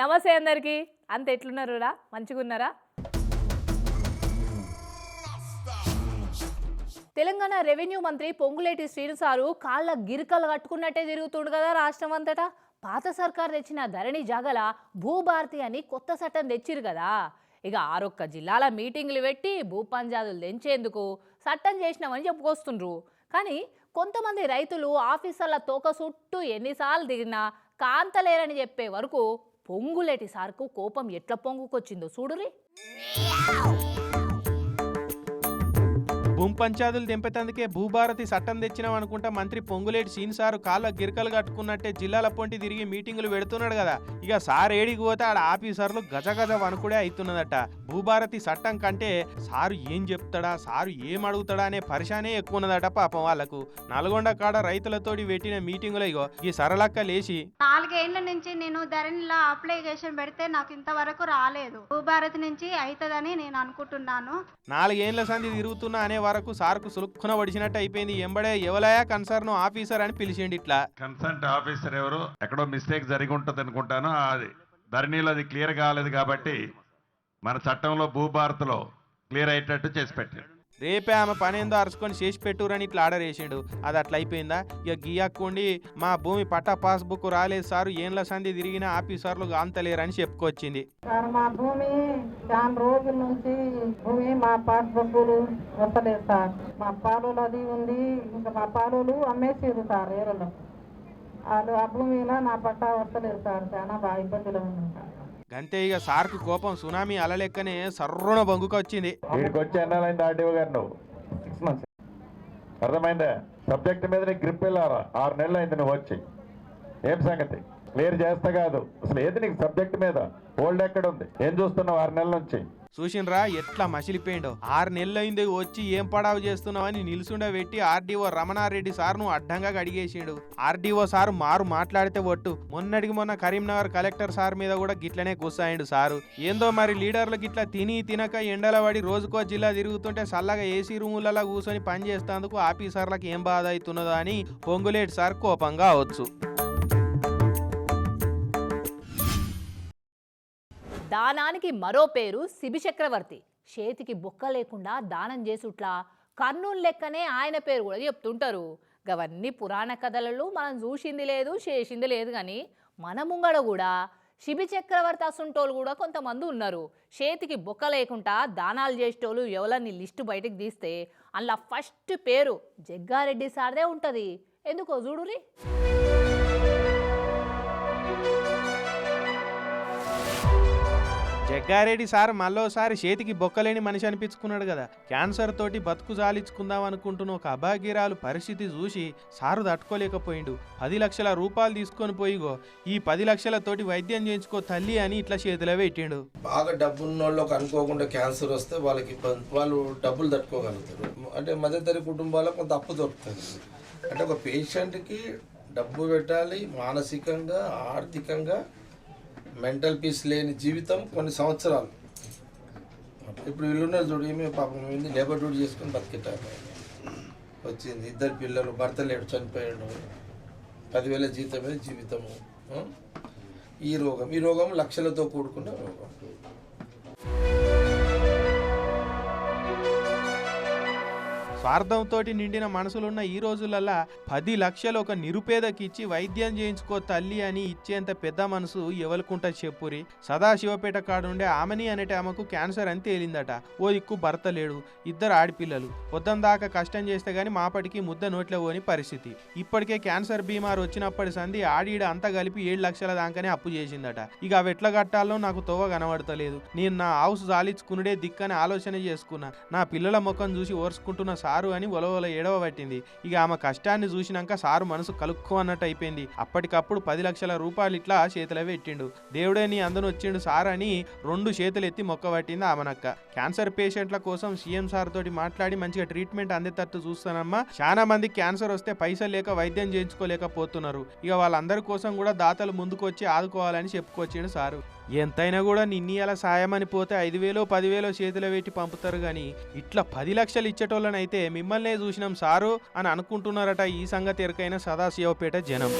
నమస్తే అందరికి. అంత ఎట్లున్నారురా మంచిగున్నారా? తెలంగాణ రెవెన్యూ మంత్రి పొంగులేటి శ్రీనుసారు కాళ్ళ గిరికలు కట్టుకున్నట్టే తిరుగుతుండు కదా రాష్ట్రం అంతటా. పాత సర్కార్ తెచ్చిన ధరణి జాగల భూభారతి అని కొత్త చట్టం తెచ్చిరు కదా. ఇక ఆరొక్క జిల్లాల మీటింగ్లు పెట్టి భూపంజాదులు తెంచేందుకు చట్టం చేసినామని చెప్పుకొస్తుండ్రు. కానీ కొంతమంది రైతులు ఆఫీసర్ల తోక చుట్టూ ఎన్నిసార్లు దిగినా కాంతలేరని చెప్పే వరకు పొంగులేటి సార్కు కోపం ఎట్లా పొంగుకొచ్చిందో చూడురి. భూమి పంచాదులు తెంపేతందుకే భూభారతి చట్టం తెచ్చినాం అనుకుంటా మంత్రి పొంగులేటి సీన్ సారు కాళ్ళ గిరకలు కట్టుకున్నట్టే జిల్లాల పొంటి తిరిగి మీటింగులు పెడుతున్నాడు కదా. ఇక సార్ ఏడికి పోతే ఆడ ఆఫీసర్లు గజ గజ వణుకుడే అవుతున్నదట భూభారతి చట్టం కంటే సారు ఏం చెప్తాడా సారు ఏం అడుగుతాడా అనే పరిశానే ఎక్కువ ఉన్నదట పాపం వాళ్ళకు. నల్గొండ కాడ రైతులతోటి పెట్టిన మీటింగులో ఇగో ఈ సరళక్క లేచి నాలుగేళ్ళ నుంచి నేను ధరణిలో అప్లికేషన్ పెడితే నాకు ఇంతవరకు రాలేదు. భూభారత్ నుంచి అవుతుందని నేను అనుకుంటున్నాను. నాలుగేండ్ల సంధి తిరుగుతున్నా అనే వరకు సార్కు సులుక్కున పడిచినట్టు అయిపోయింది. ఎంబడే ఎవలయా కన్సర్న్ ఆఫీసర్ అని పిలిచిండి ఇట్లా. కన్సర్న్ ఆఫీసర్ ఎవరు? ఎక్కడో మిస్టేక్ జరిగి ఉంటుంది అనుకుంటాను. అది ధరణిలో అది క్లియర్ కాలేదు కాబట్టి మన చట్టంలో భూభారత్లో క్లియర్ అయ్యేటట్టు చేసి పెట్టారు రేపే ఆమె పని ఏందో అరుచుకొని చేసి పెట్టురని ఇట్లా ఆర్డర్ వేసిండు. అది అట్లా అయిపోయిందా? ఇక గీయక్కుండి మా భూమి పట్టా పాస్బుక్ రాలేదు సారు ఏండ్ల సంధి తిరిగిన ఆఫీసర్లు గాంతలేరని చెప్పుకొచ్చింది. సార్ మా భూమి చాలా రోజుల నుంచి భూమి మా పాస్బుక్లు వస్తలేదు సార్. మా పాలోలు అది ఉంది ఇంకా మా పాలోలు అమ్మేసారు సార్ ఏరలో. వాళ్ళు ఆ భూమిలో నా పట్టా వస్తలేదు సార్ చాలా బాగా ఇబ్బందిలో ఉంది సార్. అంతే ఇక సార్కు కోపం సునామీ అలలెక్కనే సర్రున బొంగుకొచ్చింది వీడికి ఎన్నాలైంది ఆర్డీఓ గారు నువ్వు. సిక్స్ మంత్స్ అర్థమైందా? సబ్జెక్ట్ మీద నీకు గ్రిప్ వెళ్ళారా ఆరు నెలలు అయింది నువ్వు వచ్చి. ఏం సంగతి? క్లియర్ చేస్తా కాదు. అసలు ఏది నీకు సబ్జెక్ట్ మీద? హోల్డ్ ఎక్కడ ఉంది? ఏం చూస్తున్నావు ఆరు నెలల నుంచి? చూసిండ్రా ఎట్లా మసిలిపోయిండో. ఆరు నెలలైంది వచ్చి ఏం పడావు చేస్తున్నావని నిలుసుండ పెట్టి ఆర్డీఓ రమణారెడ్డి సార్ను అడ్డంగా అడిగేసిండు ఆర్డీఓ సార్ మారు మాట్లాడితే ఒట్టు. మొన్నటికి మొన్న కరీంనగర్ కలెక్టర్ సార్ మీద కూడా గిట్లనే గుస్సాయిండు సారు. ఏందో మరి లీడర్లు గిట్లా తిని తినక ఎండల పడి రోజుకో జిల్లా తిరుగుతుంటే చల్లగా ఏసీ రూములలో కూర్చొని పనిచేస్తేందుకు ఆఫీసర్లకు ఏం బాధ అవుతున్నదో అని పొంగులేటి సార్ కోపంగా అవచ్చు. దానానికి మరో పేరు శిబి చక్రవర్తి. చేతికి బొక్క లేకుండా దానం చేసుట్లా కర్నూలు లెక్కనే ఆయన పేరు కూడా చెప్తుంటారు. గవన్నీ పురాణ కథలలో మనం చూసింది లేదు చేసింది లేదు కానీ మన ముంగడ కూడా శిబి చక్రవర్తి అసుంటోళ్ళు కూడా కొంతమంది ఉన్నారు. చేతికి బొక్క లేకుండా దానాలు చేసేటోళ్ళు ఎవరని లిస్టు బయటకు తీస్తే అందులో ఫస్ట్ పేరు జగ్గారెడ్డి సార్దే ఉంటుంది. ఎందుకో చూడురి జగ్గారెడ్డి సార్ మళ్ళోసారి చేతికి బొక్కలేని మనిషి అనిపించుకున్నాడు కదా. క్యాన్సర్ తోటి బతుకు జాలించుకుందాం అనుకుంటున్న ఒక అభాగ్యరాలు పరిస్థితి చూసి సారు తట్టుకోలేకపోయిండు. పది లక్షల రూపాయలు తీసుకొని పోయిగో ఈ పది లక్షలతోటి వైద్యం చేయించుకో తల్లి అని ఇట్లా చేతిలో పెట్టిండు. బాగా డబ్బు వాళ్ళకి అనుకోకుండా క్యాన్సర్ వస్తే వాళ్ళకి వాళ్ళు డబ్బులు తట్టుకోగలుగుతారు. అంటే మధ్యతరి కుటుంబాలకు కొంత అప్పు దొరుకుతుంది. అంటే ఒక పేషెంట్కి డబ్బు పెట్టాలి మానసికంగా ఆర్థికంగా మెంటల్ పీస్ లేని జీవితం కొన్ని సంవత్సరాలు. ఇప్పుడు వీళ్ళున్నారు చూడు ఏమి పాపం ఏంది లేబర్ డ్యూటీ చేసుకుని బతికెట్టారు వచ్చింది. ఇద్దరు పిల్లలు భర్త లేడు చనిపోయాడు. పదివేల జీతమే జీవితము. ఈ రోగం. ఈ రోగం లక్షలతో కూడుకున్న రోగం. స్వార్థంతో నిండిన మనసులున్న ఈ రోజులల్లా పది లక్షలు ఒక నిరుపేదకి ఇచ్చి వైద్యం చేయించుకో తల్లి అని ఇచ్చేంత పెద్ద మనసు ఎవరికుంటా చెప్పురి. సదాశివపేట కాడుండే ఆమెని అనేటి ఆమెకు క్యాన్సర్ అని తేలిందట. ఓ దిక్కు భర్త లేడు ఇద్దరు ఆడపిల్లలు. పొద్దున దాకా కష్టం చేస్తే గాని మాపటికి ముద్ద నోట్లో పోని పరిస్థితి. ఇప్పటికే క్యాన్సర్ బీమారు వచ్చినప్పటి సంది ఆడిడ అంతా కలిపి ఏడు లక్షల దాకానే అప్పు చేసిందట. ఇక అవి ఎట్లా కట్టాలో నాకు తోవ కనబడతలేదు. నేను నా హౌస్ జాలించుకునుడే దిక్కని ఆలోచన చేసుకున్నా. నా పిల్లల ముఖం చూసి ఓర్చుకుంటున్న సార్ సారు అని ఒలవల ఏడవ పట్టింది. ఇక ఆమె కష్టాన్ని చూసినాక సారు మనసు కలుక్కు అన్నట్టు అయిపోయింది. అప్పటికప్పుడు పది లక్షల రూపాయలు ఇట్లా చేతిలో పెట్టిండు. దేవుడే నీ అందను వచ్చిండు సార్ అని రెండు చేతులు ఎత్తి మొక్క పట్టింది ఆమెనక్క. క్యాన్సర్ పేషెంట్ల కోసం సీఎం సార్ తోటి మాట్లాడి మంచిగా ట్రీట్మెంట్ అందేటట్టు చూస్తానమ్మా. చాలా మంది క్యాన్సర్ వస్తే పైసలు లేక వైద్యం చేయించుకోలేకపోతున్నారు. ఇక వాళ్ళందరి కోసం కూడా దాతలు ముందుకు వచ్చి ఆదుకోవాలని చెప్పుకొచ్చిండు సారు. ఎంతైనా కూడా నిన్నీయాల అని పోతే ఐదు వేలో పదివేలో చేతిలో పెట్టి పంపుతారు కానీ ఇట్లా పది లక్షలు ఇచ్చేటోళ్ళనైతే మిమ్మల్నే చూసినాం సారు అని అనుకుంటున్నారట ఈ సంగతి ఎరకైన సదాశివపేట జనం.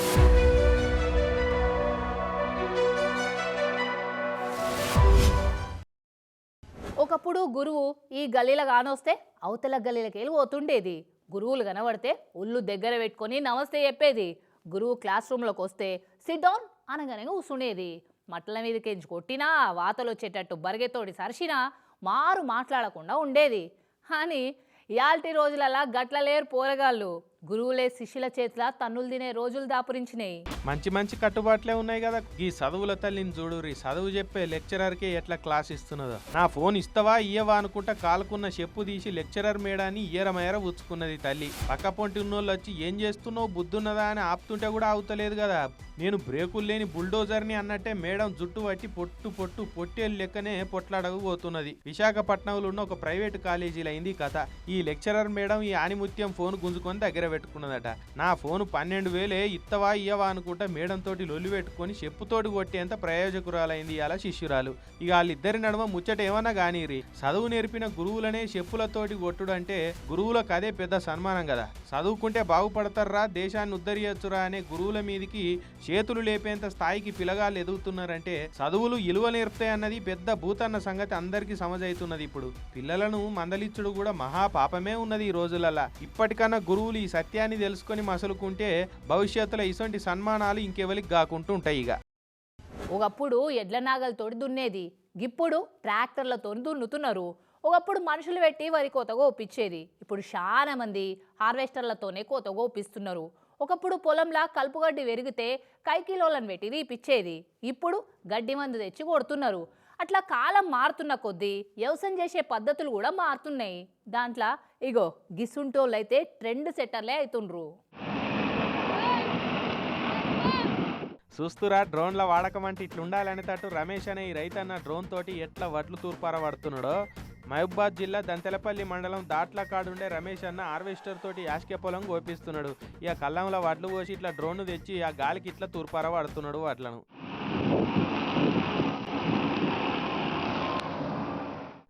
ఒకప్పుడు గురువు ఈ గల్లీల కానొస్తే అవతల గల్లీలకి వెళ్ళి పోతుండేది. గురువులు కనబడితే ఒళ్ళు దగ్గర పెట్టుకొని నమస్తే చెప్పేది. గురువు క్లాస్ రూమ్లోకి వస్తే సిట్ డౌన్ అనగానే కూర్చుండేది మట్టల మీదకి కొట్టినా వాతలు వచ్చేటట్టు బరిగెతోడి సరిసినా మారు మాట్లాడకుండా ఉండేది. కానీ ఇయాల్టి రోజులలా గట్ల లేరు పోరగాళ్ళు. గురువులే శిష్యుల చేతుల తన్నులు తినే రోజులు దాపురించినాయి. మంచి మంచి కట్టుబాట్లే ఉన్నాయి కదా. ఈ చదువుల తల్లిని చూడురి చదువు చెప్పే లెక్చరర్కే ఎట్లా క్లాస్ ఇస్తున్నదో. నా ఫోన్ ఇస్తావా ఇయ్యవా అనుకుంటా కాలుకున్న చెప్పు తీసి లెక్చరర్ మేడాన్ని ఇయ్యరమేర ఉచ్చుకున్నది తల్లి. పక్క పొంటి ఉన్నోళ్ళు వచ్చి ఏం చేస్తున్నావు బుద్ధున్నదా అని ఆపుతుంటే కూడా ఆగుతలేదు కదా. నేను బ్రేకులు లేని బుల్డోజర్ని అన్నట్టే మేడం జుట్టు పట్టి పొట్టు పొట్టు పొట్టేలు లెక్కనే పొట్లాడకపోతున్నది విశాఖపట్నంలో ఉన్న ఒక ప్రైవేట్ కాలేజీలో అయింది కథ. ఈ లెక్చరర్ మేడం ఈ ఆనిముత్యం ఫోన్ గుంజుకొని దగ్గర పెట్టుకున్నదట. నా ఫోన్ పన్నెండు వేలే ఇత్తవా ఇయ్యవా అనుకుంటా మేడంతోటి లొల్లి పెట్టుకొని చెప్పుతోటి కొట్టేంత ప్రయోజకురాలైంది అలా శిష్యురాలు. ఇక వాళ్ళిద్దరి నడుమ ముచ్చట ఏమన్నా కానీరి చదువు నేర్పిన గురువులనే చెప్పులతోటి కొట్టుడు అంటే గురువులకు అదే పెద్ద సన్మానం కదా చదువుకుంటే బాగుపడతారా దేశాన్ని ఉద్ధరియచ్చురా అనే గురువుల మీదికి చేతులు లేపేంత స్థాయికి పిలగాళ్ళు ఎదుగుతున్నారంటే చదువులు ఇలువ నేర్పుతాయన్నది పెద్ద భూతన్న సంగతి అందరికీ సమజైతున్నది ఇప్పుడు. పిల్లలను మందలిచ్చుడు కూడా మహా పాపమే ఉన్నది ఈ రోజులలా ఇప్పటికన్నా గురువులు ఈ సత్యాన్ని తెలుసుకొని మసలుకుంటే భవిష్యత్తులో ఇటువంటి సన్మానాలు ఇంకెవరికి కాకుంటూ ఉంటాయి ఇక ఒకప్పుడు ఎడ్ల నాగలతోటి దున్నేది. ఇప్పుడు ట్రాక్టర్లతో దున్నుతున్నారు. ఒకప్పుడు మనుషులు పెట్టి వరి కోత కోపించేది ఇప్పుడు చాలా మంది హార్వెస్టర్లతోనే కోత కోపిస్తున్నారు. ఒకప్పుడు పొలంలా కలుపుగడ్డి పెరిగితే కైకిలోలను పెట్టి రీపిచ్చేది ఇప్పుడు గడ్డి మందు తెచ్చి కొడుతున్నారు. అట్లా కాలం మారుతున్న కొద్దీ వ్యవసాయం చేసే పద్ధతులు కూడా మారుతున్నాయి. దాంట్లో ఇగో గిసుంటోళ్ళు అయితే ట్రెండ్ సెట్టర్లే అవుతుండ్రు చూస్తురా డ్రోన్ల వాడకం అంటే ఇట్లుండాలనేటట్టు రమేష్ అనే ఈ రైతన్న డ్రోన్ తోటి ఎట్లా వడ్లు తూర్పార పడుతున్నాడో మహబూబాద్ జిల్లా దంతెలపల్లి మండలం దాట్ల కాడుండే రమేష్ అన్న హార్వెస్టర్ తోటి యాష్కే పొలం కోపిస్తున్నాడు. ఇక కల్లంలో వడ్లు పోసి ఇట్లా డ్రోన్ తెచ్చి ఆ గాలికి ఇట్లా తూర్పార పడుతున్నాడు వడ్లను.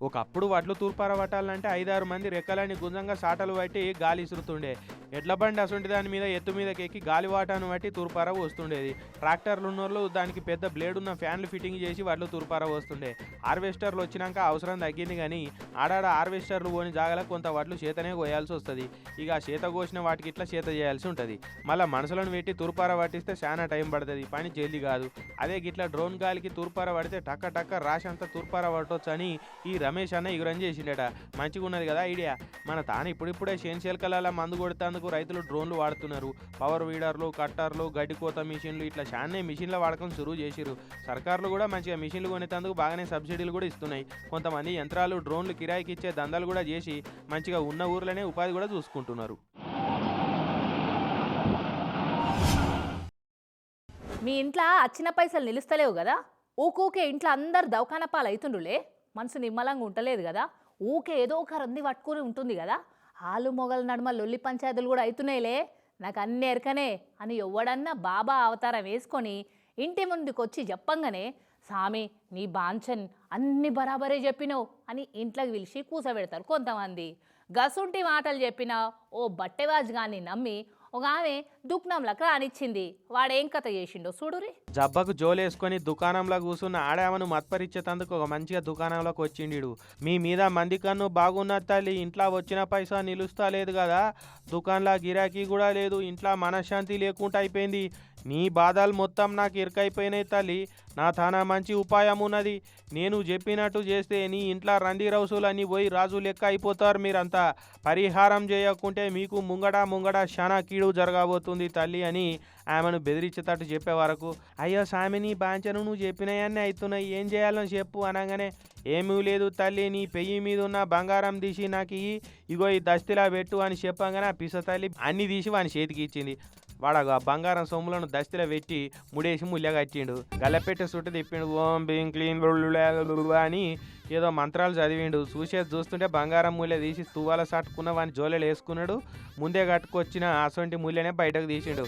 ఒకప్పుడు వడ్లు తూర్పార పట్టాలంటే ఐదారు మంది రెక్కలని గుంజంగా సాటలు పట్టి గాలి ఇసురుతుండే. ఎడ్ల బండి అసొంటి దాని మీద ఎత్తు మీదకి ఎక్కి గాలి వాటాను బట్టి తూర్పార వస్తుండేది. ట్రాక్టర్లు ఉన్నోళ్ళు దానికి పెద్ద బ్లేడ్ ఉన్న ఫ్యాన్లు ఫిట్టింగ్ చేసి వడ్లు తూర్పార వస్తుండే. హార్వెస్టర్లు వచ్చినాక అవసరం తగ్గింది కానీ ఆడాడ హార్వెస్టర్లు పోని జాగల కొంత వడ్లు చేతనే కోయాల్సి వస్తుంది. ఇక చేత కోసిన వాటికి ఇట్లా చేత చేయాల్సి ఉంటుంది. మళ్ళీ మనసులను పెట్టి తూర్పార పట్టిస్తే చాలా టైం పడుతుంది. పని జల్ది కాదు. అదే గిట్లా డ్రోన్ గాలికి తూర్పార పడితే టక్క టక్క రాశి అంతా తూర్పార పట్టొచ్చు అని ఈ రమేష్ అన్న ఇగురం చేసిండట. మంచిగా ఉన్నది కదా ఐడియా. మన తాను ఇప్పుడిప్పుడే చేనుశెలకల మందు కొడుతందుకు రైతులు డ్రోన్లు వాడుతున్నారు. పవర్ వీడర్లు కట్టర్లు గడ్డి కోత మిషన్లు ఇట్లా చాలానే మిషన్ల వాడకం సురువు చేసిరు సర్కార్లు కూడా మంచిగా మిషన్లు కొనేటందుకు బాగానే సబ్సిడీలు కూడా ఇస్తున్నాయి. కొంతమంది యంత్రాలు డ్రోన్లు కిరాయికి ఇచ్చే దందాలు కూడా చేసి మంచిగా ఉన్న ఊర్లోనే ఉపాధి కూడా చూసుకుంటున్నారు. మీ ఇంట్లో అచ్చిన పైసలు నిలుస్తలేవు కదా? ఊకూకే ఇంట్లో అందరు దవకాన పాలు అవుతుండ్రులే మనసు నిమ్మలంగా ఉండలేదు కదా? ఊకే ఏదో ఒక రంది పట్టుకుని ఉంటుంది కదా? ఆలు మొగల నడుమ లొల్లి పంచాయతీలు కూడా అవుతున్నాయిలే నాకు అన్ని ఎరకనే అని ఎవడన్నా బాబా అవతారం వేసుకొని ఇంటి ముందుకు వచ్చి చెప్పంగానే సామి నీ బాంచన్ అన్ని బరాబరే చెప్పినావు అని ఇంట్లోకి పిలిచి కూసబెడతారు కొంతమంది. గసుంటి మాటలు చెప్పిన ఓ బట్టెవాజ్ గాన్ని నమ్మి ఒక ఆమె దుక్నంలకు రానిచ్చింది వాడేం కథ చేసిండో చూడురి జబ్బకు జోలేసుకొని దుకాణంలో కూర్చున్న ఆడామను మత్పరిచ్చేతందుకు ఒక మంచిగా దుకాణంలోకి వచ్చిండు మీ మీద మంది కన్ను బాగున్న తల్లి ఇంట్లో వచ్చిన పైసా నిలుస్తా లేదు కదా. దుకాణంలో గిరాకీ కూడా లేదు ఇంట్లో మనశ్శాంతి లేకుండా అయిపోయింది. నీ బాధలు మొత్తం నాకు ఇరుకైపోయినాయి తల్లి. నా తానా మంచి ఉపాయం ఉన్నది. నేను చెప్పినట్టు చేస్తే నీ ఇంట్లో రండి రౌసులని అన్నీ పోయి రాజు లెక్క అయిపోతారు మీరంతా. పరిహారం చేయకుంటే మీకు ముంగడ ముంగడ శానా కీడు జరగబోతుంది తల్లి అని ఆమెను బెదిరించేటట్టు చెప్పే వరకు అయ్యో సామి బాంచను నువ్వు చెప్పినాయన్నీ అవుతున్నాయి. ఏం చేయాలో చెప్పు అనగానే ఏమీ లేదు తల్లి నీ పెయ్యి మీద ఉన్న బంగారం తీసి నాకు ఇగో ఈ దస్తిలా పెట్టు అని చెప్పగానే ఆ పిస తల్లి అన్ని తీసి వాని చేతికి ఇచ్చింది. వాడు ఆ బంగారం సొమ్ములను దస్తిలో పెట్టి ముడేసి ముళ్ళ కట్టిండు గల్లపెట్టి సుట్టు తిప్పిండు ఓం బీం క్లీన్ అని ఏదో మంత్రాలు చదివిండు. చూసేది చూస్తుంటే బంగారం మూల్య తీసి తువ్వాల సాటుకున్న వాని జోలెలు వేసుకున్నాడు. ముందే కట్టుకొచ్చిన అసొంటి మూల్యనే బయటకు తీసిండు.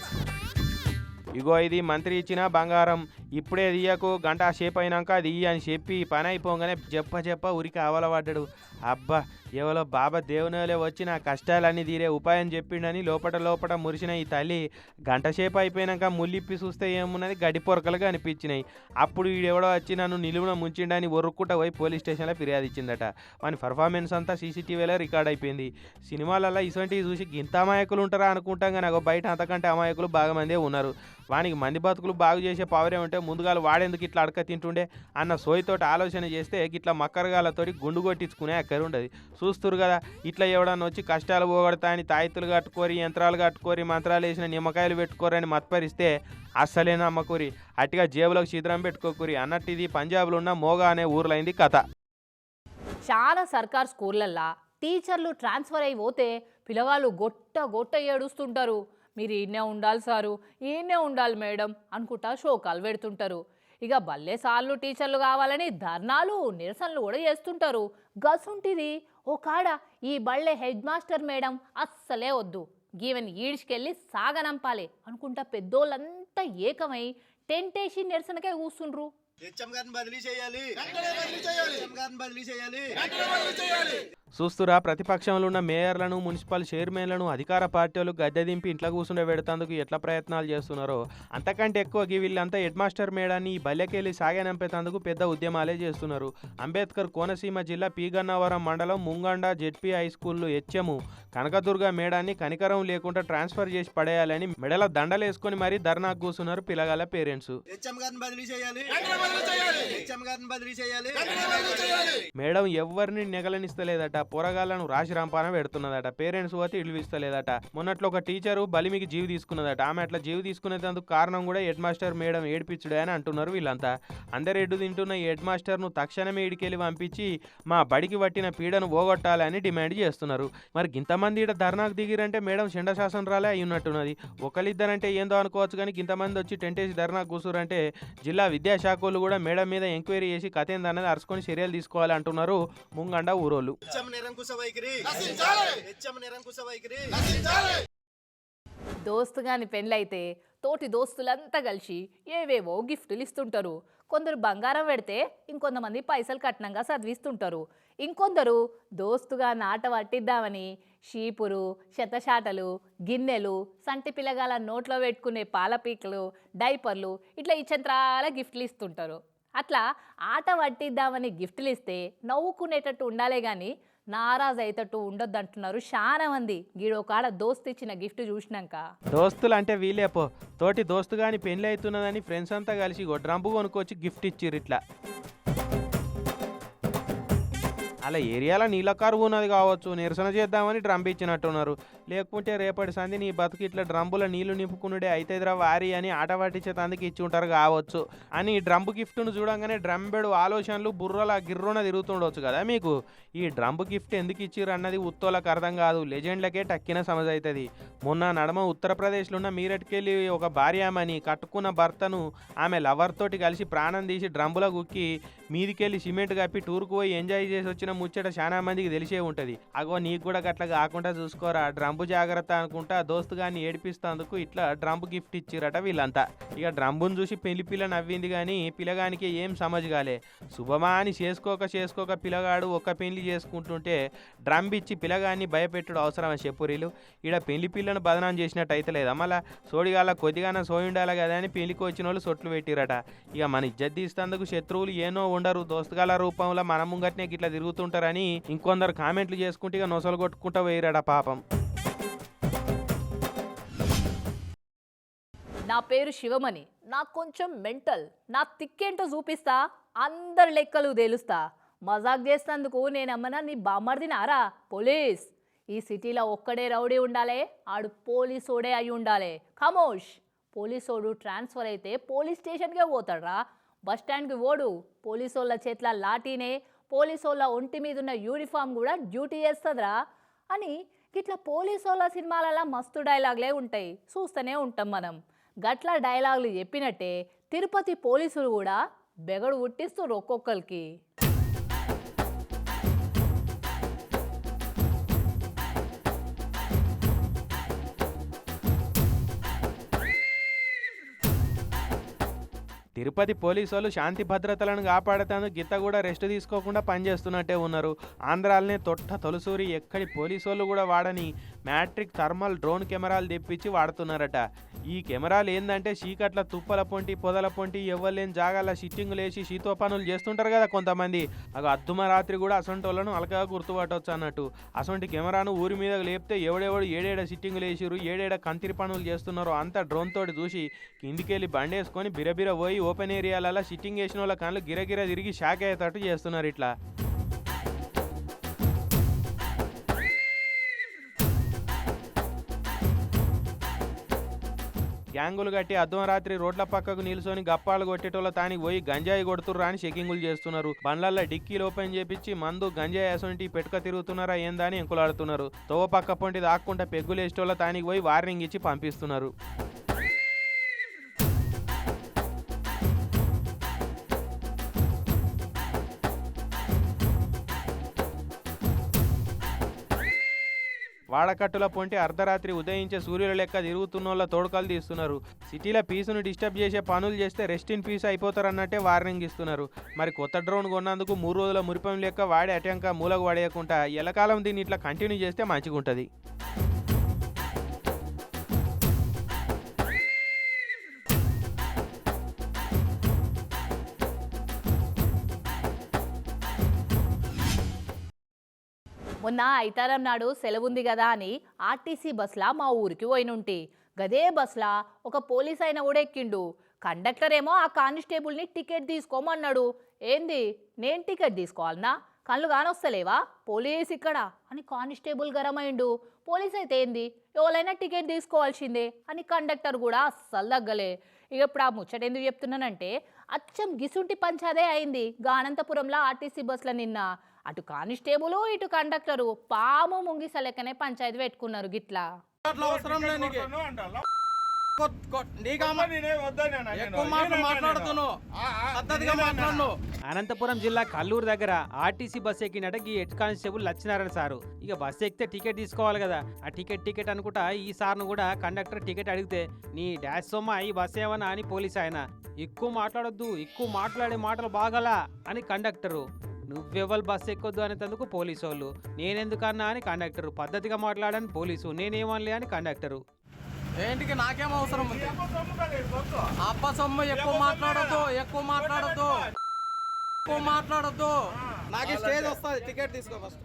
ఇగో ఇది మంత్రి ఇచ్చిన బంగారం. ఇప్పుడే దియ్యకు గంట సేపు అయినాక అది అని చెప్పి పని అయిపోగానే చెప్ప చెప్ప ఉరికి ఆవలపడ్డాడు అబ్బా ఎవలో బాబా దేవునిలే వచ్చి నా కష్టాలన్నీ తీరే ఉపాయం చెప్పిండని లోపట లోపట మురిసిన ఈ తల్లి గంట సేపు అయిపోయినాక ముల్లిప్పి చూస్తే ఏమున్నది? గడి పొరకలుగా అనిపించినాయి. అప్పుడు ఈడెవడో వచ్చి నన్ను నిలువున ముంచిండని ఒరుక్కుంటా పోయి పోలీస్ స్టేషన్లో ఫిర్యాదు ఇచ్చిందట. మన పర్ఫార్మెన్స్ అంతా సీసీటీవీలో రికార్డ్ అయిపోయింది. సినిమాలలో ఇటువంటివి చూసి ఇంత అమాయకులు ఉంటారా అనుకుంటాం కానీ బయట అంతకంటే అమాయకులు బాగా మందే ఉన్నారు. వానికి మంది బతుకులు బాగు చేసే పవర్ ఉంటే ముందుగా వాడేందుకు ఇట్లా అడక తింటుండే అన్న సోయితోటి ఆలోచన చేస్తే ఇట్లా మక్కరగాలతోటి గుండు కొట్టించుకునే అక్కర ఉండదు. చూస్తురు కదా ఇట్లా ఎవడన్నా వచ్చి కష్టాలు పోగొడతా అని తాయితులు కట్టుకోరి యంత్రాలు కట్టుకోరి మంత్రాలు వేసిన నిమ్మకాయలు పెట్టుకోరని మత్పరిస్తే అస్సలే నమ్మకూరి. అట్టిగా జేబులకు చిద్రం పెట్టుకోకూరి. అన్నట్టు ఇది పంజాబ్లో ఉన్న మోగా అనే ఊర్లైంది కథ. చాలా సర్కార్ స్కూళ్ళల్లో టీచర్లు ట్రాన్స్ఫర్ అయిపోతే పిల్లవాళ్ళు గొట్ట గొట్ట ఏడుస్తుంటారు. మీరు ఈయనే ఉండాలి సారు ఈయనే ఉండాలి మేడం అనుకుంటా శోకాలు పెడుతుంటారు. ఇక బల్లే సార్లు టీచర్లు కావాలని ధర్నాలు నిరసనలు కూడా చేస్తుంటారు. గసుంటిది ఓ కాడ ఈ బళ్ళే హెడ్ మాస్టర్ మేడం అస్సలే వద్దు. గీవెన్ ఈడ్చుకెళ్ళి సాగనంపాలి అనుకుంటా పెద్దోళ్ళంతా ఏకమై టెంటేసి నిరసనకే కూస్తుండ్రు. హెచ్ఎం గారిని బదిలీ చేయాలి. హెచ్ఎం గారిని బదిలీ చేయాలి. చూస్తురా ప్రతిపక్షంలో ఉన్న మేయర్లను మున్సిపల్ చైర్మన్లను అధికార పార్టీలు గద్దె దింపి ఇంట్లో కూర్చుండే పెడతాందుకు ఎట్లా ప్రయత్నాలు చేస్తున్నారో. అంతకంటే ఎక్కువ గీ వీళ్ళంతా హెడ్ మాస్టర్ మేడాన్ని ఈ బల్లెకెళ్ళి సాగనంపేతందుకు పెద్ద ఉద్యమాలే చేస్తున్నారు. అంబేద్కర్ కోనసీమ జిల్లా పీగన్నవరం మండలం ముంగండ జెడ్పీ హై స్కూల్లో హెచ్ఎము కనకదుర్గ మేడాన్ని కనికరం లేకుండా ట్రాన్స్ఫర్ చేసి పడేయాలని మెడల దండలేసుకొని మరీ ధర్నాకు కూర్చున్నారు పిల్లగాల పేరెంట్స్. హెచ్ఎం గారిని బదిలీ చేయాలి. హెచ్ఎం గారిని బదిలీ చేయాలి. మేడం ఎవరిని నెగలనిస్తలేదట. పొరగాళ్ళను రాశి రంపాన పెడుతున్నదట. పేరెంట్స్ పోతే ఇల్లు ఇస్తలేదట మొన్నట్లో ఒక టీచరు బలిమికి జీవి తీసుకున్నదట. ఆమె అట్లా జీవి తీసుకునేందుకు కారణం కూడా హెడ్ మాస్టర్ మేడం ఏడిపించుడే అని అంటున్నారు వీళ్ళంతా. అందరు ఎడ్డు తింటున్న ఈ హెడ్ మాస్టర్ను తక్షణమే ఇడికెళ్ళి పంపించి మా బడికి పట్టిన పీడను పోగొట్టాలని డిమాండ్ చేస్తున్నారు. మరి ఇంతమంది ఇక్కడ ధర్నాకు దిగిరంటే మేడం చెండ శాసనరాలే అయి ఉన్నట్టున్నది. ఒకరిద్దరంటే ఏందో అనుకోవచ్చు కానీ ఇంతమంది వచ్చి టెంటేసి ధర్నా కూసురంటే జిల్లా విద్యాశాఖలు కూడా మేడం మీద ఎంక్వైరీ చేసి కథ ఏందన్నది అరుచుకొని చర్యలు తీసుకోవాలి అంటున్నారు ముంగండ ఊరోళ్ళు. నిరంకుశ వైఖరి. హెచ్ఎం నిరంకుశ వైఖరి. దోస్తు గాని పెళ్ళైతే తోటి దోస్తులంతా కలిసి ఏవేవో గిఫ్టులు ఇస్తుంటారు. కొందరు బంగారం పెడితే ఇంకొంతమంది పైసలు కట్నంగా చదివిస్తుంటారు ఇంకొందరు దోస్తుగా నాట పట్టిద్దామని షీపురు శతశాటలు గిన్నెలు సంటి పిల్లగాల నోట్లో పెట్టుకునే పాలపీకలు డైపర్లు ఇట్లా ఇచ్చంత్రాల గిఫ్ట్లు ఇస్తుంటారు. అట్లా ఆట పట్టిద్దామని గిఫ్ట్లు ఇస్తే నవ్వుకునేటట్టు ఉండాలే కానీ నారాజ్ అయ్యేటట్టు ఉండొద్దు అంటున్నారు చాలా మంది గీడొకాడ దోస్తు ఇచ్చిన గిఫ్ట్ చూసినాక. దోస్తులు అంటే వీలేపో తోటి దోస్తు గాని పెళ్ళి అవుతున్నదని ఫ్రెండ్స్ అంతా కలిసి గొడ్రాంపు కొనుక్కొచ్చి గిఫ్ట్ ఇచ్చిర్రు ఇట్లా. అలా ఏరియాలో నీళ్ళ కరువు ఉన్నది కావచ్చు నిరసన చేద్దామని డ్రమ్ ఇచ్చినట్టున్నారు. లేకుంటే రేపటి సంధి నీ బతుకు ఇట్లా డ్రంబుల నీళ్ళు నింపుకునుడే అయితేదిరా వారి అని ఆట పట్టించేతందుకు ఇచ్చి ఉంటారు కావచ్చు. అని ఈ గిఫ్ట్ను చూడంగానే డ్రమ్ బెడు ఆలోచనలు బుర్రల గిర్రున తిరుగుతుండొచ్చు కదా మీకు. ఈ డ్రమ్ము గిఫ్ట్ ఎందుకు ఇచ్చిర్రు అన్నది ఉత్తోలకు అర్థం కాదు. లెజెండ్లకే టక్కిన సమస్య అవుతుంది మొన్న నడమ ఉత్తరప్రదేశ్లో ఉన్న మీరట్కెళ్ళి ఒక భార్యామని కట్టుకున్న భర్తను ఆమె లవర్తోటి కలిసి ప్రాణం తీసి డ్రమ్ములో గుక్కి మీదికెళ్ళి సిమెంట్ కప్పి టూర్కు పోయి ఎంజాయ్ చేసి వచ్చిన ముచ్చట చాలా మందికి తెలిసే ఉంటుంది. అగో నీకు కూడా గట్ల కాకుండా చూసుకోరా డ్రంబు జాగ్రత్త అనుకుంటా దోస్తు గాని ఏడిపిస్తేందుకు ఇట్లా డ్రంబు గిఫ్ట్ ఇచ్చిరట వీళ్ళంతా. ఇక డ్రంబును చూసి పెళ్ళి పిల్ల నవ్వింది కానీ పిల్లగానికి ఏం సమజ్ కాలే. శుభమా అని చేసుకోక చేసుకోక పిల్లగాడు ఒక్క పెళ్ళి చేసుకుంటుంటే డ్రంబ్ ఇచ్చి పిల్లగాన్ని భయపెట్టుడు అవసరమని చెప్పురీలు? ఈడ పెళ్ళి పిల్లను బదనాం చేసినట్టు అయితే లేదా మళ్ళా? సోడిగాల కొద్దిగానే సోయి ఉండాలి కదా అని పెళ్ళికి వచ్చిన వాళ్ళు సొట్లు పెట్టిరట. ఇక మన ఇజ్జత్ తీస్తందుకు శత్రువులు ఏనో ఉండరు. దోస్తుగాల రూపంలో మన ముంగట్నే గిట్లా తిరుగుతుంటారని ఇంకొందరు కామెంట్లు చేసుకుంటే ఇక నొసలు కొట్టుకుంటా వేయరాడా పాపం. నా పేరు శివమణి. నాకు కొంచెం మెంటల్. నా తిక్కేంటో చూపిస్తా అందరి లెక్కలు తేలుస్తా. మజాక్ చేసినందుకు నేనమ్మనా నీ బామ్మర్దినారా? పోలీస్. ఈ సిటీలో ఒక్కడే రౌడీ ఉండాలే ఆడు పోలీసోడే అయి ఉండాలే. ఖమోష్! పోలీసోడు ట్రాన్స్ఫర్ అయితే పోలీస్ స్టేషన్కే పోతాడ్రా. బస్ స్టాండ్కి ఓడు పోలీసోళ్ళ చేతిలో లాఠీనే పోలీసోళ్ళ ఒంటి మీద ఉన్న యూనిఫామ్ కూడా డ్యూటీ చేస్తుందిరా అని ఇట్లా పోలీసోళ్ళ సినిమాలలో మస్తు డైలాగులే ఉంటాయి. చూస్తూనే ఉంటాం మనం. గట్ల డైలాగులు చెప్పినట్టే తిరుపతి పోలీసులు కూడా బెగడు పుట్టిస్తారు ఒక్కొక్కరికి. తిరుపతి పోలీసు వాళ్ళు శాంతి భద్రతలను కాపాడతాను గిత్త కూడా రెస్ట్ తీసుకోకుండా పనిచేస్తున్నట్టే ఉన్నారు. ఆంధ్రాలనే తొట్ట తొలసూరి ఎక్కడి పోలీసు వాళ్ళు కూడా వాడని మ్యాట్రిక్ థర్మల్ డ్రోన్ కెమెరాలు తెప్పించి వాడుతున్నారట. ఈ కెమెరాలు ఏందంటే చీకట్ల తుప్పల పొంటి పొదల పొంటి ఎవ్వలేని జాగాల సిట్టింగులు వేసి శీతో పనులు చేస్తుంటారు కదా కొంతమంది. అగ అద్దుమ రాత్రి కూడా అసొంటోళ్ళను అలకగా గుర్తుపట్టవచ్చు అన్నట్టు. అసొంటి కెమెరాను ఊరి మీద లేపితే ఎవడెవడు ఏడేడ సిట్టింగులు వేసిరు ఏడేడ కంతిరి పనులు చేస్తున్నారో అంతా డ్రోన్ తోటి చూసి కిందికెళ్ళి బండేసుకొని బిరబిర పోయి ఓపెన్ ఏరియాలలో సిట్టింగ్ వేసిన వాళ్ళ కళ్ళు గిరగిర తిరిగి షాక్ అయ్యేటట్టు చేస్తున్నారు ఇట్లా. గ్యాంగులు కట్టి అర్ధరాత్రి రోడ్ల పక్కకు నిల్చొని గప్పాలు కొట్టేటోళ్ళ తానికి పోయి గంజాయి కొడుతుర్రా అని చెకింగులు చేస్తున్నారు. బండ్లల్లో డిక్కీలు ఓపెన్ చేపించి మందు గంజాయి అసొంటి పెట్టుక తిరుగుతున్నారా ఏందా అని ఎంకులాడుతున్నారు. తోవ పక్క పొంటి దాక్కుంటే పెగ్గులు వేసేటోళ్ళ తానికి పోయి వార్నింగ్ ఇచ్చి పంపిస్తున్నారు. వాడకట్టుల పొంటి అర్ధరాత్రి ఉదయించే సూర్యుల లెక్క తిరుగుతున్నోళ్ళ తోడుకలు తీస్తున్నారు. సిటీల పీసును డిస్టర్బ్ చేసే పనులు చేస్తే రెస్ట్ ఇన్ పీస్ అయిపోతారన్నట్టే వార్నింగ్ ఇస్తున్నారు. మరి కొత్త డ్రోన్ కొన్నందుకు మూడు రోజుల మురిపం లెక్క వాడే అటంక మూలకు పడేయకుండా ఎలకాలం దీన్ని ఇట్లా కంటిన్యూ చేస్తే మంచిగా ఉంటుంది మొన్న ఐతారం నాడు సెలవుంది కదా అని ఆర్టీసీ బస్లా మా ఊరికి పోయినుంటి. గదే బస్లా ఒక పోలీస్ అయిన కూడా ఎక్కిండు కండక్టర్ ఏమో ఆ కానిస్టేబుల్ని టికెట్ తీసుకోమన్నాడు. ఏంది? నేను టికెట్ తీసుకోవాలనా? కళ్ళు కానొస్తలేవా పోలీస్ ఇక్కడ అని కానిస్టేబుల్ గరమైండు. పోలీస్ అయితే ఏంది? ఎవరైనా టికెట్ తీసుకోవాల్సిందే అని కండక్టర్ కూడా అస్సలు తగ్గలే. ఇక ఇప్పుడు ఆ ముచ్చట ఎందుకు చెప్తున్నానంటే అచ్చం గిసుంటి పంచాదే అయింది గానంతపురంలో ఆర్టీసీ బస్సుల నిన్న. అటు కానిస్టేబుల్ ఇటు కండక్టరు. పాము ముంగిస లెక్కనే పంచాయతీ పెట్టుకున్నారు గిట్లా. అనంతపురం జిల్లా కల్లూరు దగ్గర ఆర్టీసీ బస్ ఎక్కినట ఈ హెడ్ కానిస్టేబుల్ లక్ష్మీనారాయణ సారు. ఇక బస్ ఎక్కితే టికెట్ తీసుకోవాలి కదా. ఆ టికెట్ టికెట్ అనుకుంటా ఈ సార్ను కూడా కండక్టర్ టికెట్ అడిగితే నీ డాష్ సొమ్మ ఈ బస్ ఏమన్నా అని పోలీస్ ఆయన. ఎక్కువ మాట్లాడొద్దు. ఎక్కువ మాట్లాడే మాటలు బాగలా అని కండక్టరు. నువ్వెవరు బస్ ఎక్కొద్దు అనేందుకు పోలీసు వాళ్ళు నేనెందుకన్నా అని కండక్టరు. పద్ధతిగా మాట్లాడని పోలీసు. నేనేమనలే అని కండక్టరు. ఏంటికి నాకేం అవసరం ఉంది? అప్ప సొమ్ము ఎక్కువ మాట్లాడొద్దు ఎక్కువ మాట్లాడొద్దు. ఎక్కువ మాట్లాడొద్దు. నాకు స్టేజ్ వస్తుంది. టికెట్ తీసుకో ఫస్ట్.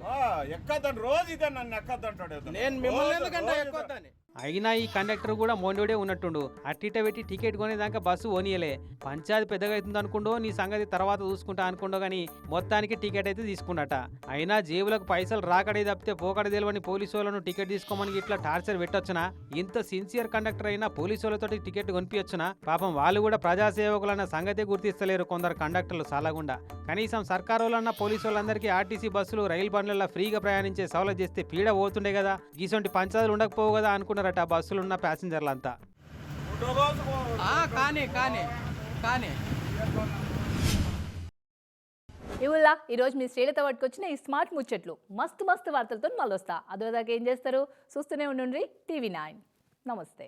ఎక్కద్దని రోజు ఇదే నన్ను ఎక్కద్దంటాడు నేను మిమ్మల్ని ఎందుకంటే ఎక్కువద్దని అయినా ఈ కండక్టర్ కూడా మొండోడే ఉన్నట్టుండు. అట్టిట పెట్టి టికెట్ కొనేదాకా బస్సు ఓనియలే. పంచాయతీ పెద్దగా అవుతుంది అనుకుండో నీ సంగతి తర్వాత చూసుకుంటా అనుకుండో కానీ మొత్తానికి టికెట్ అయితే తీసుకున్నట. అయినా జేబులకు పైసలు రాకడే తప్పితే పోకడ తెలివని పోలీసు వాళ్ళను టికెట్ తీసుకోమని ఇట్లా టార్చర్ పెట్టొచ్చునా? ఇంత సిన్సియర్ కండక్టర్ అయినా పోలీసు వాళ్ళతో టికెట్ కొనిపించొచ్చునా పాపం వాళ్ళు కూడా ప్రజాసేవకులన్న సంగతే గుర్తిస్తలేరు కొందరు కండక్టర్లు సాలగుండా. కనీసం సర్కారు వాళ్ళన్న పోలీసు వాళ్ళందరికీ ఆర్టీసీ బస్సులు రైలు బండ్లలో ఫ్రీగా ప్రయాణించే సౌలభ్యం చేస్తే పీడ పోతుండే కదా గీసొంటి పంచాయతీలు ఉండకపోవు కదా అనుకున్నారట ఆ బస్సులున్న ప్యాసింజర్లంతా. ఆ, కానీ కానీ కానీ. ఇవుల్లా ఈరోజు మీ శ్రేణితో పట్టుకొచ్చిన ఈ స్మార్ట్ ముచ్చట్లు. మస్తు మస్తు వార్తలతో మళ్ళీ వస్తా అదో దాకా ఏం చేస్తారు? చూస్తూనే ఉండండి టీవీ నైన్. నమస్తే.